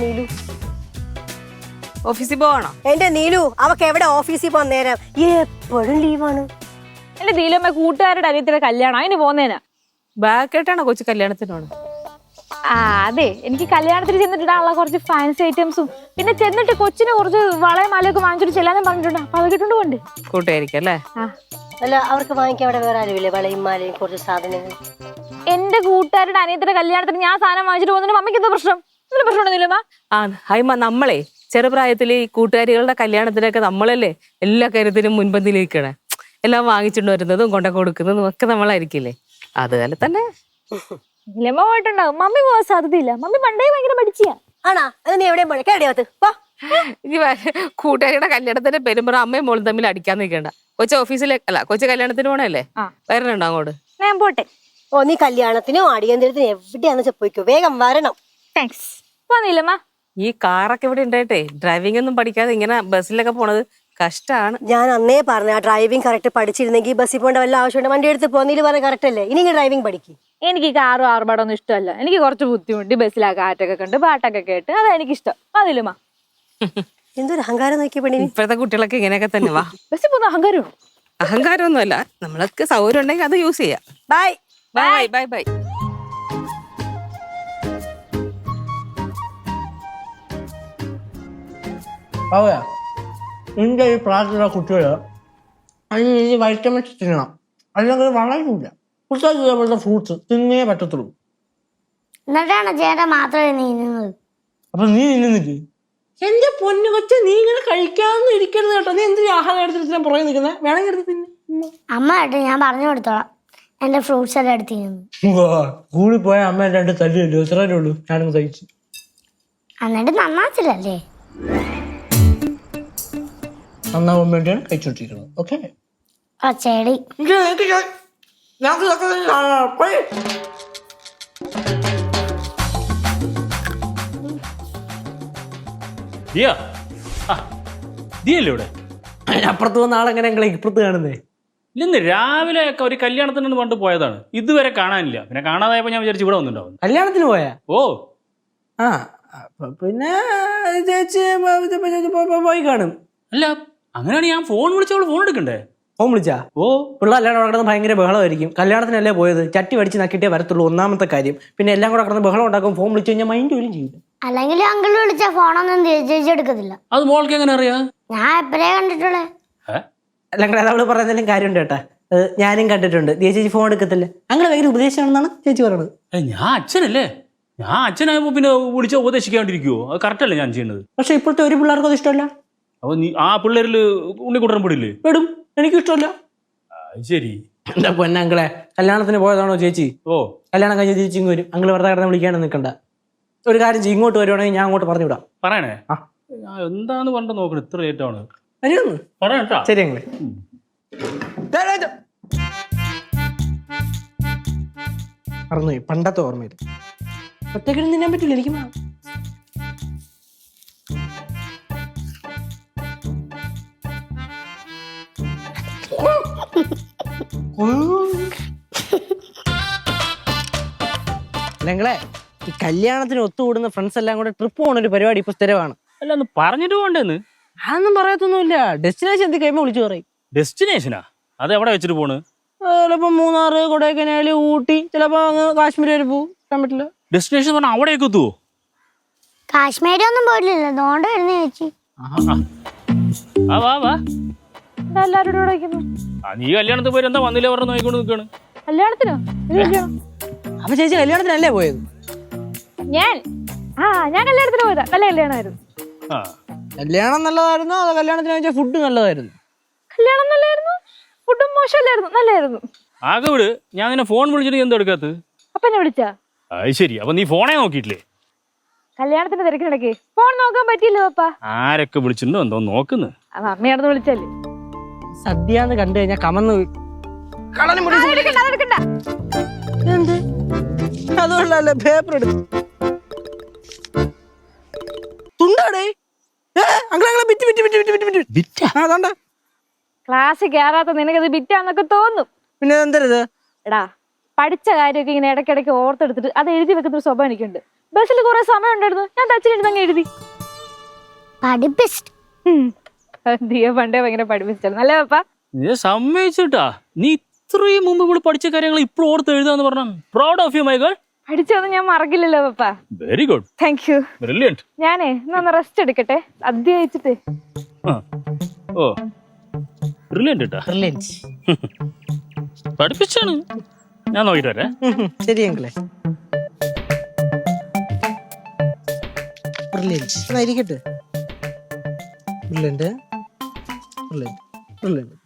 നീലു. ഓഫീസിൽ പോവാണോ? എന്റെ നീലു അവക്ക് എവിടെ ഓഫീസിൽ പോകാൻ നേരം? എപ്പോഴും ലീവാണ്. എന്റെ നീലമ്മ കൂട്ടുകാരുടെ അനിയത്തിയുടെ കല്യാണം അതിന് പോന്നേനാ. ബാക്ക് ആയിട്ടാണോ കൊച്ചു കല്യാണത്തിനാണ് ആ അതെ. എനിക്ക് കല്യാണത്തിന് ചെന്നിട്ടിടാനുള്ള കുറച്ച് ഫാൻസി ഐറ്റംസും പിന്നെ ചെന്നിട്ട് കൊച്ചിന് കുറച്ച് വളയും മാലയൊക്കെ വാങ്ങിച്ചിട്ട് ചെല്ലാനും പറഞ്ഞിട്ടുണ്ട്. അപ്പൊ അത് കിട്ടുകൊണ്ട് കൊണ്ട് കൂട്ടുകാരിക്കും അല്ലേ? അല്ല അവർക്ക് വാങ്ങിക്കാൻ അവിടെ വേറെ ആരുമില്ലേ? വളയും മാലയും കുറച്ച് സാധനങ്ങൾ എന്റെ കൂട്ടുകാരുടെ അനിയത്തിന്റെ കല്യാണത്തിന് ഞാൻ സാധനം വാങ്ങിച്ചിട്ട് പോകുന്നതിന് മമ്മിക്ക് എന്താ പ്രശ്നം? എന്തൊരു പ്രശ്നമുണ്ട് നീലമ്മ ആ ഹൈമ നമ്മളെ ചെറുപ്രായത്തിൽ ഈ കൂട്ടുകാരികളുടെ കല്യാണത്തിനൊക്കെ നമ്മളല്ലേ എല്ലാ കാര്യത്തിനും മുൻപന്തിയിലിരിക്കണേ. എല്ലാം വാങ്ങിച്ചിട്ട് വരുന്നതും കൊണ്ട കൊടുക്കുന്നതും ഒക്കെ നമ്മളായിരിക്കില്ലേ? അതുപോലെ തന്നെ നീലമ്മ പോയിട്ടുണ്ടാവും മമ്മി പോകാൻ സാധ്യതയില്ല. മമ്മി പണ്ടേ ഭയങ്കര പഠിച്ചിയാ. ആണാ? അത് നീ എവിടെയും പോണേ കേടിയാത്ത് പോ കൂട്ടുകാരിയുടെ കല്യാണത്തിന്റെ പെരുമ്പറ അമ്മയും മോളും തമ്മിൽ അടിക്കാൻ നിൽക്കണ്ട. കൊച്ചു ഓഫീസിലെ അല്ല കൊച്ചു കല്യാണത്തിന് പോണല്ലേ. വരണുണ്ടോ അങ്ങോട്ട്? ഞാൻ പോട്ടെ. ഓ നീ കല്യാണത്തിനോ അടിയന്തരത്തിനോ എവിടെയാണെന്ന് വെച്ചാൽ പോയിക്കോ. വേഗം വരണം. താങ്ക്സ് വന്നില്ലമ്മ. ഈ കാറൊക്കെ ഇവിടെ ഉണ്ടായിട്ടേ. ഡ്രൈവിംഗ് ഒന്നും പഠിക്കാതെ ഇങ്ങനെ ബസ്സിലൊക്കെ പോണത് കഷ്ടാണ്. ഞാൻ അന്നേ പറഞ്ഞു ആ ഡ്രൈവിംഗ് കറക്റ്റ് പഠിച്ചിരുന്നെങ്കിൽ ബസ്സിൽ പോകേണ്ട വല്ല ആവശ്യമുണ്ട്. വണ്ടി എടുത്ത് പോകുന്നതിൽ പറഞ്ഞ കറക്റ്റ് അല്ലേ? ഇനി ഡ്രൈവിംഗ് പഠിക്കും. എനിക്ക് കാറും ആർഭാടൊന്നും ഇഷ്ടമല്ല. എനിക്ക് കുറച്ച് ബുദ്ധിമുട്ട്. ബസ്സിലാ കാറ്റൊക്കെ കണ്ട് പാട്ടൊക്കെ കേട്ട്. അതാ എനിക്കിഷ്ടം. അതിലുമാ എന്തൊരു അഹങ്കാരം നോക്കിയ പെണ്ണിന്. ഇപ്പോഴത്തെ കുട്ടികളൊക്കെ ഇങ്ങനെയൊക്കെ തന്നെ വാ. ബസ്സിൽ പോകുന്ന അഹങ്കാരമാണോ? അഹങ്കാരമൊന്നുമല്ല. നമ്മളൊക്കെ സൗകര്യം ഉണ്ടെങ്കിൽ അത് യൂസ് ചെയ്യാം. ബൈ ബൈ ബൈ ബൈ പാവയാ നിന്റെ ഈ പ്രായത്തിലുള്ള കുട്ടികൾ അതിന് ഈ വൈറ്റമിൻസ് തിന്നണം. അല്ലെങ്കിൽ വളരില്ല പുസ്തകം ഇതേപോലത്തെ ഫ്രൂട്ട്സ് തിന്നേ പറ്റത്തുള്ളൂ. എന്നിട്ടാണ് ചേട്ടൻ മാത്രമേ നീങ്ങുന്നത് അപ്പൊ നീ നിന്നില്ലേ എന്റെ പൊന്നു കൊച്ച നീ ഇങ്ങനെ കഴിക്കാന്ന് ഇരിക്കരുത് കേട്ടോ. നീ എന്തിനാ ആഹാരം എടുത്തിട്ട് പുറകെ നിൽക്കുന്നത് വേണമെങ്കിൽ എടുത്ത് തിന്നെ. അമ്മ കേട്ടോ ഞാൻ പറഞ്ഞു കൊടുത്തോളാം. എന്റെ ഫ്രൂട്ട്സ് എല്ലാം എടുത്ത് കൂടി പോയ അമ്മ രണ്ട് തല്ലിയല്ലോ? ഇത്രേ ഉള്ളൂ. ഞാനങ്ങ് തയ്ച്ചു എന്നിട്ട് നന്നാച്ചില്ലല്ലേ നന്നാവാൻ വേണ്ടിയാണ് കഴിച്ചോണ്ടിരിക്കുന്നത് ഓക്കെ ആ ചെടി ദിയ. ദിയല്ലേ ഇവിടെ? അപ്പുറത്ത് വന്ന ആളെങ്ങനെ ഞങ്ങളെ ഇപ്പുറത്ത് കാണുന്നേ? ഇന്ന് രാവിലെ ഒക്കെ ഒരു കല്യാണത്തിന് പണ്ട് പോയതാണ്. ഇതുവരെ കാണാനില്ല. പിന്നെ കാണാതായപ്പോ ഞാൻ വിചാരിച്ചു ഇവിടെ വന്നിട്ടുണ്ടാവും. കല്യാണത്തിന് പോയാ? ഓ. ആ അപ്പൊ പിന്നെ ചേച്ചി പോയി കാണും. അല്ല അങ്ങനെയാണെങ്കിൽ ഞാൻ ഫോൺ വിളിച്ചോളൂ ഫോൺ എടുക്കണ്ടേ? ഫോൺ വിളിച്ചാ? ഓ. പിള്ളേരെല്ലാം കൂടെ കിടന്ന് ഭയങ്കര ബഹളമായിരിക്കും. കല്യാണത്തിനല്ലേ പോയത്? ചട്ടി വടിച്ച് നക്കിട്ടേ വരത്തുള്ളൂ ഒന്നാമത്തെ കാര്യം. പിന്നെ എല്ലാം കൂടെ കിടന്ന് ബഹളം ഉണ്ടാക്കും ഫോൺ വിളിച്ചു കഴിഞ്ഞാൽ മൈൻഡ് പോലും ചെയ്യില്ല. അല്ലെങ്കിൽ അങ്കിൾ വിളിച്ച ഫോണൊന്നും എടുക്കത്തില്ല അത് മോൾക്ക് എങ്ങനെ അറിയാ? ഞാൻ എപ്പോഴേ കണ്ടിട്ടുള്ളേ? അല്ലെങ്കിൽ അവൾ പറയുന്നതിലും കാര്യമുണ്ട് കേട്ടാ. ഞാനും കണ്ടിട്ടുണ്ട്. ചേച്ചി ഫോൺ എടുക്കത്തില്ല. അങ്ങനെ ഭയങ്കര ഉപദേശമാണെന്നാണ് ചേച്ചി പറയുന്നത് ഞാൻ അച്ഛനല്ലേ? ഞാൻ അച്ഛനായപ്പോ പിന്നെ വിളിച്ച ഉപദേശിക്കാണ്ടിരിക്കുവോ? അത് കറക്റ്റ് അല്ലേ ഞാൻ ചെയ്യുന്നത്? പക്ഷെ ഇപ്പോഴത്തെ ഒരു പിള്ളേർക്കും അത് ഇഷ്ടമല്ല. അപ്പൊ നീ ആ പിള്ളേരിൽ ഉണ്ണിക്കുട്ടൻ പെടില്ലേ? പെടും. എനിക്ക് ഇഷ്ടമല്ല അത് ശരി. എന്താ പൊന്നങ്കളെ? കല്യാണത്തിന് പോയതാണോ ചേച്ചി? ഓ. കല്യാണം കഴിഞ്ഞ ചേച്ചി ഇങ്ങ് വരും. അങ്ങൾ വെറുതെ കിടന്ന് വിളിക്കാൻ നിൽക്കണ്ട ഒരു കാര്യം ചെയ്യും ഇങ്ങോട്ട് വരുവാണെങ്കിൽ ഞാൻ അങ്ങോട്ട് പറഞ്ഞു വിടാം പറയണേ? ആ. എന്താന്ന് പറഞ്ഞിട്ട് നോക്കണം? ഇത്ര ലേറ്റ് ആണ്. വരുമെന്ന് ശരി അങ്ങളെ. മറന്നുപോയി. പണ്ടത്തെ ഓർമ്മയില്ല ഒറ്റക്കിടന്ന് തിന്നാൻ പറ്റില്ല എനിക്ക് വേണം. ഈ കല്യാണത്തിന് ഒത്തുകൂടുന്ന ഫ്രണ്ട്സ് എല്ലാം കൂടെ ട്രിപ്പ് പോണ ഒരു പരിപാടി ഇപ്പൊ സ്ഥിരമാണ്. അല്ല ഒന്ന് പറഞ്ഞിട്ട് പോകണ്ടെന്ന് അതൊന്നും പറയത്തൊന്നുമില്ല. ഡെസ്റ്റിനേഷൻ എത്തി കഴിയുമ്പോൾ വിളിച്ചു പറയും. ഡെസ്റ്റിനേഷനാ അത് എവിടെ വെച്ചിട്ട് പോണ്? ചിലപ്പോ മൂന്നാറ് കൊടൈക്കനാല് ഊട്ടി ചിലപ്പോ അങ്ങ് കാശ്മീർ വരെ പോകും പറ്റില്ല. ഡെസ്റ്റിനേഷൻ പറഞ്ഞാൽ അവിടെയൊക്കെ എത്തുവോ? കാശ്മീരി ഒന്നും പോയിട്ടില്ല അതുകൊണ്ട് വരുന്ന ചേച്ചി. ആ വാ വാ എന്താ എല്ലാവരോടും നീ കല്യാണത്തിൽ പോയി എന്താ വന്നില്ല പറഞ്ഞു നോക്കിക്കൊണ്ട് നിൽക്കാണ് കല്യാണത്തിനോ? അപ്പൊ ചേച്ചി കല്യാണത്തിനല്ലേ പോയത്? ഞാൻ? ആ ഞാൻ കല്യാണത്തിന് പോയതാ. നല്ല കല്യാണമായിരുന്നു. ആ. കല്യാണം നല്ലതായിരുന്നു അതോ കല്യാണത്തിന് വെച്ച ഫുഡ് നല്ലതായിരുന്നു? കല്യാണം നല്ലായിരുന്നു. ഫുഡും മോശമല്ലായിരുന്നു. നല്ലായിരുന്നു. ആകെ വിട്. ഞാൻ നിന്നെ ഫോൺ വിളിച്ചിട്ട് എന്താ എടുക്കാത്തത്? അപ്പൊ എന്നെ വിളിച്ചാ? അത് ശരി. അപ്പൊ നീ ഫോണേ നോക്കിയിട്ടില്ലേ? കല്യാണത്തിന്റെ തിരക്കിനിടയ്ക്ക്. ഫോൺ നോക്കാൻ പറ്റിയില്ല പപ്പാ ആരൊക്കെ വിളിച്ചിട്ടുണ്ടോ? എന്തോ നോക്കുന്നു. അത് അമ്മയാണെന്ന് വിളിച്ചല്ലേ? സദ്യ എന്ന് കണ്ടു കഴിഞ്ഞാൽ കമന്ന് കടലും കളഞ്ഞു അതെടുക്കണ്ട അതെടുക്കണ്ട എന്ത്? അതുകൊണ്ടല്ലേ പേപ്പർ എടുത്തു തുണ്ടാടേ? ഏ അങ്ങനെ bit bit bit bit bit bit വിറ്റാ. ആ അതാണ്ട ക്ലാസ് കയറാത്ത നിനക്കത് ബിറ്റാന്നൊക്കെ തോന്നും. പിന്നെ എന്തരുത് എടാ പഠിച്ച കാര്യമൊക്കെ ഇങ്ങനെ ഇടയ്ക്കിടയ്ക്ക് ഓർത്തെടുത്തിട്ട് അത് എഴുതി വെക്കുന്ന ഒരു സ്വഭാവം എനിക്കുണ്ട്. ബസ്സിൽ കുറെ സമയം ഉണ്ടായിരുന്നു. ഞാൻ തച്ചിലിരുന്ന് അങ്ങ് എഴുതി പഠിപ്പിസ്റ്റ് ദിയ പണ്ടേ ഭയങ്കര പഠിപ്പിച്ചായിരുന്നു നല്ല പപ്പ നീ സമ്മതിച്ചിട്ടാ. നീ ഇത്രയും മുമ്പ് ഇവിടെ പഠിച്ച കാര്യങ്ങൾ ഇപ്പോൾ ഓർത്ത് എഴുതാന്ന് പറഞ്ഞു proud of you my girl പഠിച്ചതൊന്നും ഞാൻ മറക്കില്ലല്ലോ പപ്പ. Very good thank you brilliant ഞാനേ ഇന്നൊന്ന് റെസ്റ്റ് എടുക്കട്ടെ. അധ്യയിച്ചിട്ട്. ഓ. ഓ ട്ടാ. ബ്രില്യന്റ് പഠിപ്പിച്ചാണ്. ഞാൻ നോക്കിട്ട് വരാം. ശരി അങ്കിളെ. ബ്രില്യന്റ് എന്നാ ഇരിക്കട്ടെ ബ്രില്യന്റ് ബ്രില്യന്റ് ബ്രില്യന്റ്